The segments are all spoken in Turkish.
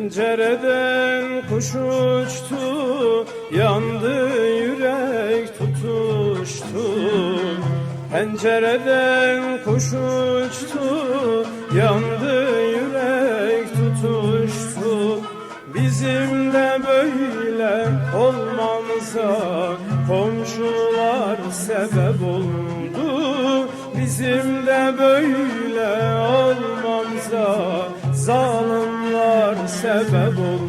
Pencereden kuş uçtu, yandı yürek tutuştu. Pencereden kuş uçtu, yandı yürek tutuştu. Bizim de böyle olmamıza komşular sebep oldu. Bizim de böyle sebep oldu.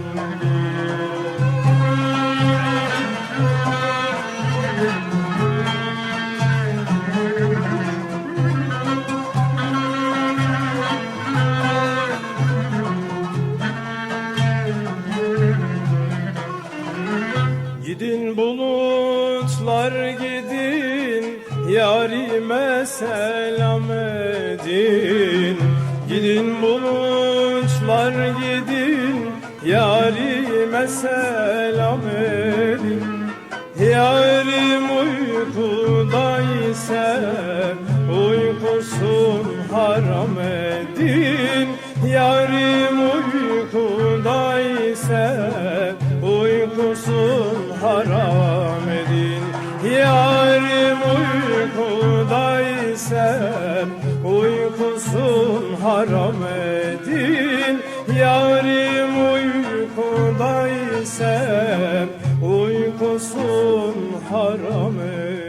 Gidin bulutlar gidin Yarime selam edin Gidin bulutlar Yarime selam edin. Yarim uykudaysa Uykusun haram edin. Yarim uykudaysa Uykusun haram edin. Yarim uykudaysa Uykusun haram edin. Yarim haram et.